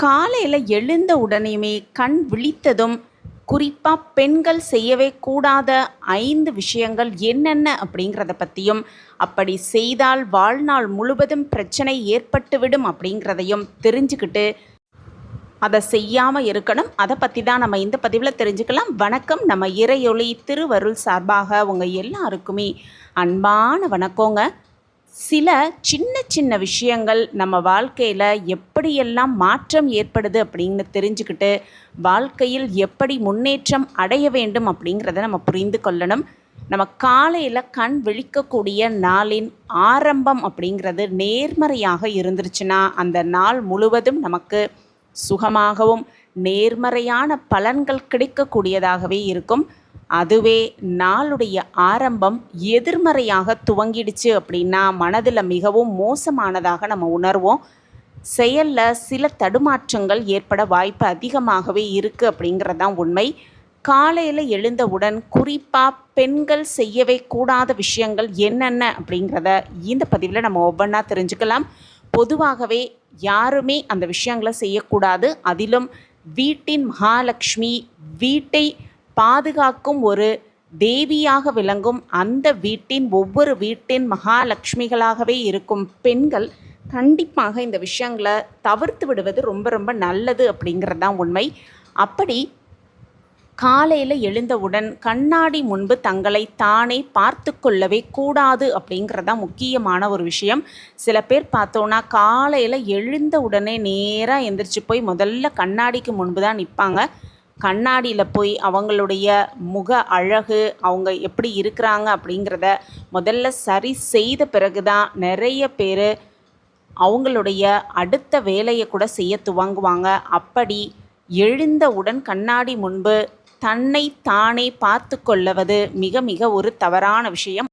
காலையில் எழுந்த உடனேயுமே கண் விழித்ததும் குறிப்பாக பெண்கள் செய்யவே கூடாத ஐந்து விஷயங்கள் என்னென்ன அப்படிங்கிறத பற்றியும் அப்படி செய்தால் வாழ்நாள் முழுவதும் பிரச்சனை ஏற்பட்டுவிடும் அப்படிங்கிறதையும் தெரிஞ்சுக்கிட்டு அதை செய்யாமல் இருக்கணும். அதை பற்றி தான் நம்ம இந்த பதிவில் தெரிஞ்சுக்கலாம். வணக்கம். நம்ம இறையொளி திருவருள் சார்பாக உங்கள் எல்லாருக்குமே அன்பான வணக்கங்க. சில சின்ன சின்ன விஷயங்கள் நம்ம வாழ்க்கையில் எப்படியெல்லாம் மாற்றம் ஏற்படுது அப்படின்னு தெரிஞ்சுக்கிட்டு வாழ்க்கையில் எப்படி முன்னேற்றம் அடைய வேண்டும் அப்படிங்கிறத நம்ம புரிந்து கொள்ளணும். நம்ம காலையில் கண் விழிக்கக்கூடிய நாளின் ஆரம்பம் அப்படிங்கிறது நேர்மறையாக இருந்துருச்சுன்னா அந்த நாள் முழுவதும் நமக்கு சுகமாகவும் நேர்மறையான பலன்கள் கிடைக்கக்கூடியதாகவே இருக்கும். அதுவே நாளுடைய ஆரம்பம் எதிர்மறையாக துவங்கிடுச்சு அப்படின்னா மனதில் மிகவும் மோசமானதாக நம்ம உணர்வோம். செயலில் சில தடுமாற்றங்கள் ஏற்பட வாய்ப்பு அதிகமாகவே இருக்குது அப்படிங்கிறது தான் உண்மை. காலையில் எழுந்தவுடன் குறிப்பாக பெண்கள் செய்யவே கூடாத விஷயங்கள் என்னென்ன அப்படிங்கிறத இந்த பதிவில் நம்ம ஒவ்வொன்றா தெரிஞ்சுக்கலாம். பொதுவாகவே யாருமே அந்த விஷயங்களை செய்யக்கூடாது. அதிலும் வீட்டின் மகாலட்சுமி வீட்டை பாதுகாக்கும் ஒரு தேவியாக விளங்கும் அந்த வீட்டின் ஒவ்வொரு வீட்டின் மகாலட்சுமிகளாகவே இருக்கும் பெண்கள் கண்டிப்பாக இந்த விஷயங்களை தவிர்த்து விடுவது ரொம்ப ரொம்ப நல்லது அப்படிங்கிறது தான் உண்மை. அப்படி காலையில் எழுந்தவுடன் கண்ணாடி முன்பு தங்களை தானே பார்த்து கொள்ளவே கூடாது அப்படிங்கிறது தான் முக்கியமான ஒரு விஷயம். சில பேர் பார்த்தோன்னா காலையில் எழுந்த உடனே நேராக எந்திரிச்சு போய் முதல்ல கண்ணாடிக்கு முன்பு தான் நிற்பாங்க கண்ணாடியில் போய் அவங்களுடைய முக அழகு அவங்க எப்படி இருக்கிறாங்க அப்படிங்கிறத முதல்ல சரி செய்த பிறகு தான் நிறைய பேர் அவங்களுடைய அடுத்த வேலையை கூட செய்ய துவங்குவாங்க. அப்படி எழுந்தவுடன் கண்ணாடி முன்பு தன்னை தானே பார்த்து கொள்ளவது மிக மிக ஒரு தவறான விஷயம்.